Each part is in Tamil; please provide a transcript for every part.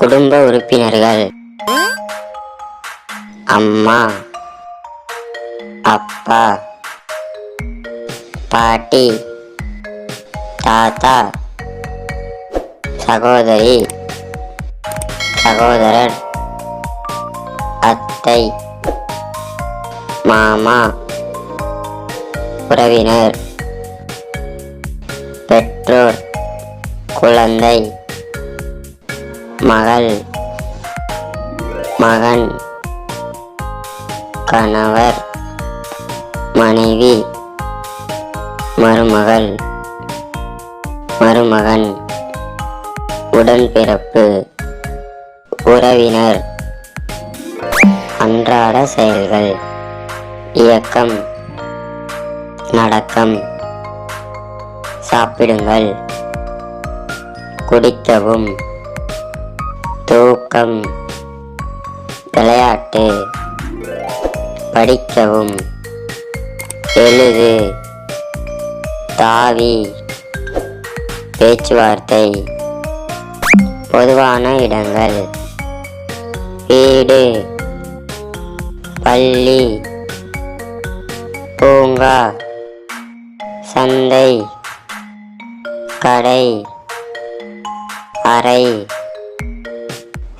குடும்ப உறுப்பினர்கள். அம்மா அப்பா பாட்டி தாத்தா சகோதரி சகோதரர் அத்தை மாமா உறவினர். பெற்றோர் குழந்தை மகள் மகன் கணவர் மனைவி மருமகள் மருமகன் உடன்பிறப்பு உறவினர் அன்றாட செயல்கள் இயக்கம் நடக்கம். சாப்பிடுங்கள். குடிக்கவும். தூக்கம். விளையாட்டு. படிக்கவும். எழுது. தாவி. பேச்சுவார்த்தை. பொதுவான இடங்கள். வீடு. பள்ளி. பூங்கா. சந்தை. கடை அறை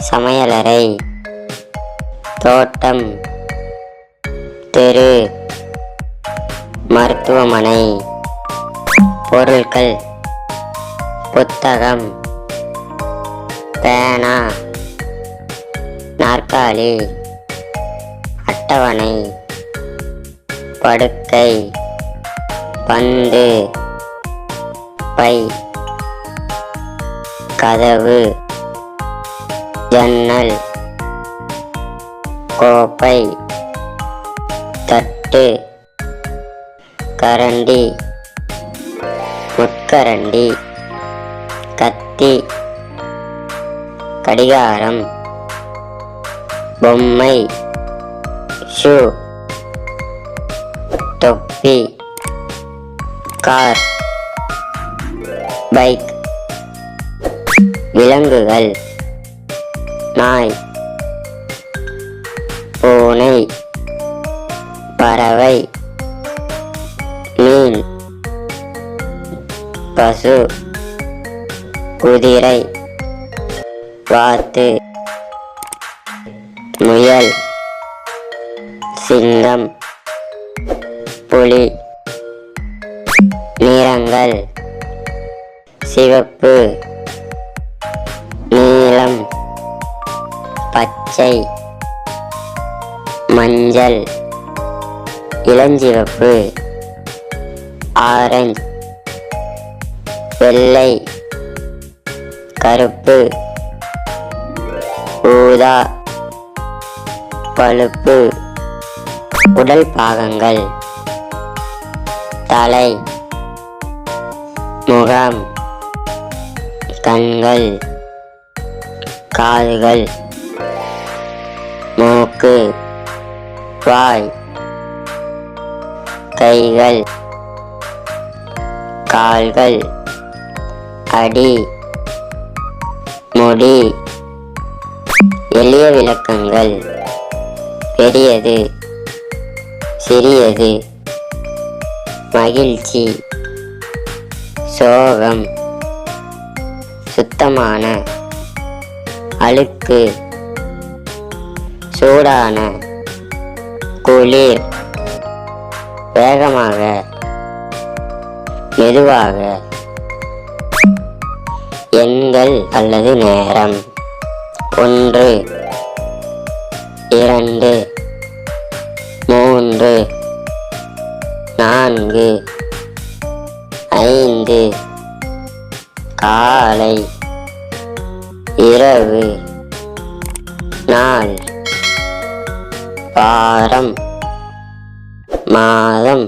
சமையலறை தோட்டம் தெரு மருத்துவமனை பொருட்கள் புத்தகம் பேனா நாற்காலி அட்டவணை படுக்கை பந்து பை கதவு. ஜன்னல். கோப்பை. தட்டு. கரண்டி. முட்கரண்டி கத்தி. கடிகாரம். பொம்மை. ஷூ. தொப்பி. கார். பைக். விலங்குகள். நாய். பூனை. பறவை. மீன். பசு. குதிரை. வாத்து. முயல். சிங்கம். புலி. நிறங்கள். சிவப்பு நீலம் பச்சை மஞ்சள் இளஞ்சிவப்பு ஆரஞ்சு வெள்ளை கருப்பு ஊதா பழுப்பு உடல் பாகங்கள் தலை முகம் கண்கள் கால்கள் மூக்கு வாய் கைகள் கால்கள் அடி முடி எளிய விளக்கங்கள் பெரியது சிறியது மகிழ்ச்சி சோகம் சுத்தமான அழுக்கு சூடான குளிர் வேகமாக மெதுவாக எண்கள் அல்லது நேரம் ஒன்று இரண்டு மூன்று நான்கு ஐந்து காலை இரவு நாள் வாரம் மாதம்.